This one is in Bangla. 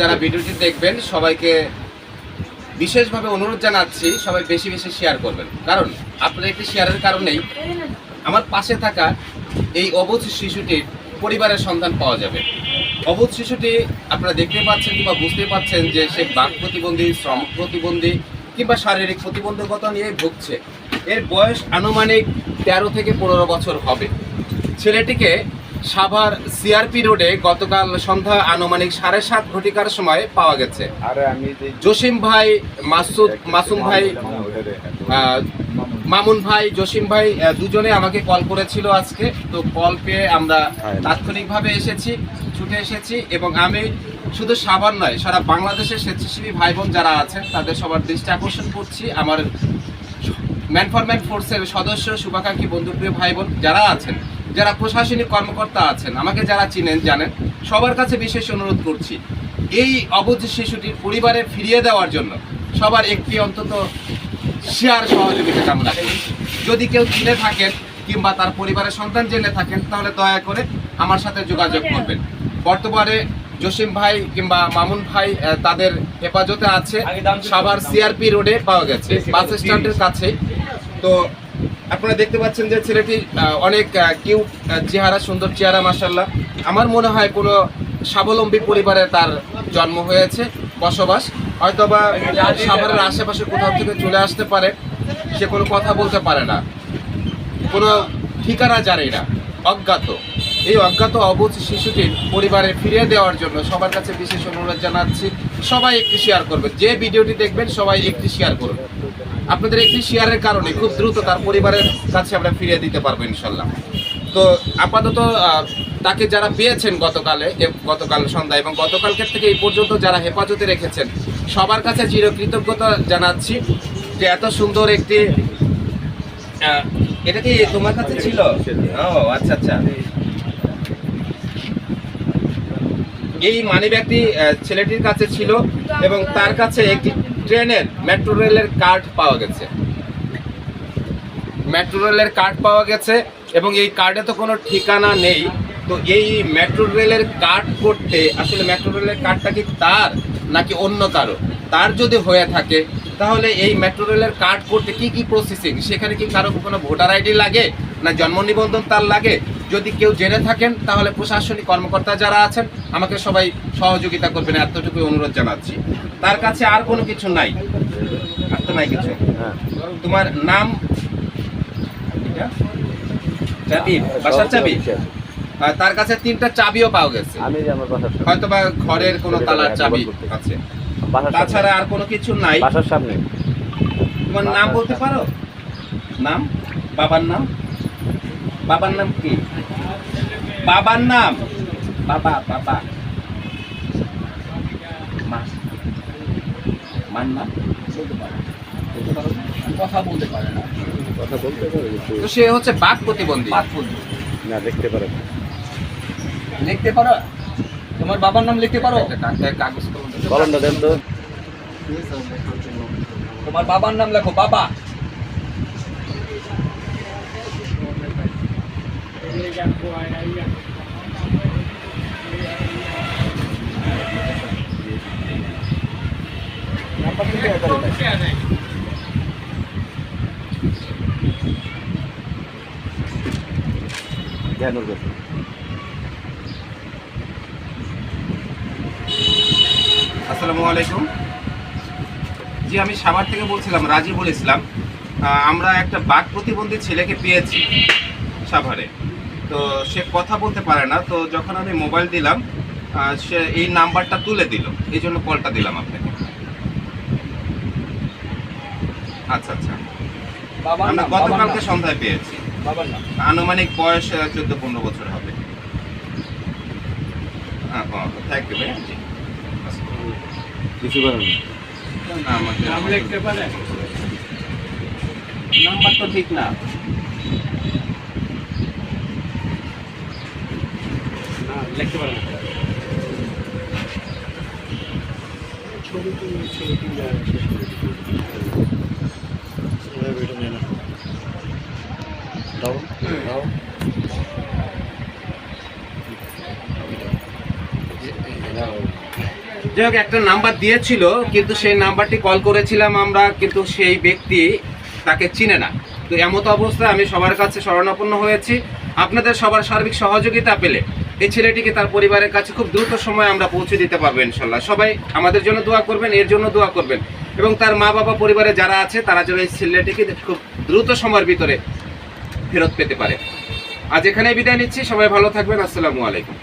যারা ভিডিওটি দেখবেন সবাইকে বিশেষভাবে অনুরোধ জানাচ্ছি সবাই বেশি বেশি শেয়ার করবেন। কারণ আপনার একটি শেয়ারের কারণেই আমার পাশে থাকা এই অবুধ শিশুটির পরিবারের সন্ধান পাওয়া যাবে। অবুধ শিশুটি আপনারা দেখতে পাচ্ছেন কিংবা বুঝতে পাচ্ছেন যে সে বাক প্রতিবন্ধী শ্রম প্রতিবন্ধী কিংবা শারীরিক প্রতিবন্ধকতা নিয়ে ভুগছে। এর বয়স আনুমানিক তেরো থেকে পনেরো বছর হবে। ছেলেটিকে সাভার সিআরপি রোডে গতকাল সন্ধ্যা আনুমানিক সাড়ে সাত ঘটিকার সময় পাওয়া গেছে। আরে আমি জসিম ভাই মাসুদ মাসুম ভাই মামুন ভাই জসিম ভাই দুজনে আমাকে কল করেছিল আজকে। তো কল পেয়ে আমরা তাৎক্ষণিকভাবে এসেছি ছুটে এসেছি এবং আমি শুধু সাভার নয় সারা বাংলাদেশের স্বেচ্ছাসেবী ভাই বোন যারা আছেন তাদের সবার দৃষ্টি আকর্ষণ করছি। আমার ম্যান ফর ম্যান ফোর্সের সদস্য শুভাকাঙ্ক্ষী বন্ধুপ্রিয় ভাই বোন যারা আছেন যারা প্রশাসনিক কর্মকর্তা আছেন আমাকে যারা চিনেন জানেন সবার কাছে বিশেষ অনুরোধ করছি এই অবুধ শিশুটির পরিবারে ফিরিয়ে দেওয়ার জন্য সবার একটি অন্তত শেয়ার সহযোগিতা কামনা। যদি কেউ চিনে থাকেন কিংবা তার পরিবারের সন্তান জেনে থাকেন তাহলে দয়া করে আমার সাথে যোগাযোগ করবেন। বর্তমানে জসিম ভাই কিংবা মামুন ভাই তাদের হেফাজতে আছে। সাভার সিআরপি রোডে পাওয়া গেছে বাস স্ট্যান্ডের কাছে তো আপনারা দেখতে পাচ্ছেন যে ছেলেটি অনেক কিউট চেহারা, সুন্দর চেহারা মাসাল্লাহ আমার মনে হয় কোনো স্বাবলম্বী পরিবারে তার জন্ম হয়েছে, বসবাস। হয়তোবা সাভারের আশেপাশে কোথাও থেকে চলে আসতে পারে, সে কোনো কথা বলতে পারে না। কোনো ঠিকানা জানি না, অজ্ঞাত। এই অজ্ঞাত অবুঝ শিশুটির পরিবারে ফিরিয়ে দেওয়ার জন্য সবার কাছে বিশেষ অনুরোধ জানাচ্ছি, সবাই একটি শেয়ার করবেন। যে ভিডিওটি দেখবেন, সবাই একটি শেয়ার করুন। আপনাদের একটি শেয়ারের কারণে খুব দ্রুত তার পরিবারের কাছে আমরা ফিরিয়ে দিতে পারব ইনশাল্লাহ। তো আপাতত তাকে যারা পেয়েছেন গতকালে গতকাল সন্ধ্যা এবং গতকালকের থেকে এই পর্যন্ত যারা হেফাজতে রেখেছেন, সবার কাছে চিরকৃতজ্ঞতা জানাচ্ছি যে এত সুন্দর একটি এটা কি তোমার কাছে ছিল? ও আচ্ছা আচ্ছা। এই মানি ব্যাগটি ছেলেটির কাছে ছিল এবং তার কাছে একটি ট্রেনের মেট্রো রেলের কার্ড পাওয়া গেছে। মেট্রো রেলের কার্ড পাওয়া গেছে এবং এই কার্ডে তো কোনো ঠিকানা নেই। তো এই মেট্রো রেলের কার্ড করতে আসলে মেট্রো রেলের কার্ডটা কি তার নাকি অন্য কারও? তার যদি হয়ে থাকে, তাহলে এই মেট্রো রেলের কার্ড করতে কি কি প্রসেসিং সেখানে কি কারও কোনো ভোটার আইডি লাগে না জন্ম নিবন্ধন তার লাগে? যদি কেউ জেনে থাকেন তাহলে প্রশাসনিক কর্মকর্তা যারা আছেন আমাকে সবাই সহযোগিতা করবেন। এতটুকু অনুরোধ জানাচ্ছি। তার কাছে আর কোনো কিছু নাই। আর তো নাই কিছু। হ্যাঁ। তোমার নাম? চাবি? বাসার চাবি? তার কাছে তিনটা চাবিও পাওয়া গেছে। হয়তো বা ঘরের কোনো তালার চাবি আছে। তাছাড়া আর কোনো কিছু নাই। বাসার সামনে। তোমার নাম বলতে পারো? নাম? বাবার নাম? বাবার নাম কি? বাবার নাম? বাবা বাবা। মা। মার নাম? কথা বলতে পারে না। কথা বলতে পারে তো সে হচ্ছে বাক প্রতিবন্ধী। না পারে না। লিখতে পারো? তোমার বাবার নাম লিখতে পারো? কাগজ কলম কলমটা দেন তো। তোমার বাবার নাম লেখো বাবা। আসসালামু আলাইকুম। জি, আমি সাভার থেকে বলছিলাম রাজিবুল ইসলাম আমরা একটা বাক প্রতিবন্ধী ছেলেকে পেয়েছি সাভারে। তো সে কথা বলতে পারে না তো যখন আমি মোবাইল দিলাম সে এই নাম্বারটা তুলে দিল। এই জন্য কলটা দিলাম আপনাকে। আচ্ছা আচ্ছা। আমরা গতকালকে সন্ধ্যায় পেয়েছি। আনুমানিক বয়স চোদ্দ পনেরো বছর হবে। হ্যাঁ থ্যাংক ইউ ভাইয়া জি। কিছু করেন নাম্বার তো ঠিক না। লিখতে পারে না দাও দাও দাও। যাই হোক একটা নাম্বার দিয়েছিল কিন্তু সেই নাম্বারটি কল করেছিলাম আমরা কিন্তু সেই ব্যক্তি তাকে চিনে না। তো এমতো অবস্থায় আমি সবার কাছে শরণাপন্ন হয়েছি। আপনাদের সবার সার্বিক সহযোগিতা পেলে এই ছেলেটিকে তার পরিবারের কাছে খুব দ্রুত সময় আমরা পৌঁছে দিতে পারব ইনশাল্লাহ। সবাই আমাদের জন্য দোয়া করবেন, এর জন্য দোয়া করবেন। এবং তার মা বাবা পরিবারে যারা আছে, তারা যেন এই ছেলেটিকে খুব দ্রুত সময়ের ভিতরে ফেরত পেতে পারে। আজ এখানে বিদায় নিচ্ছি, সবাই ভালো থাকবেন, আসসালামু আলাইকুম।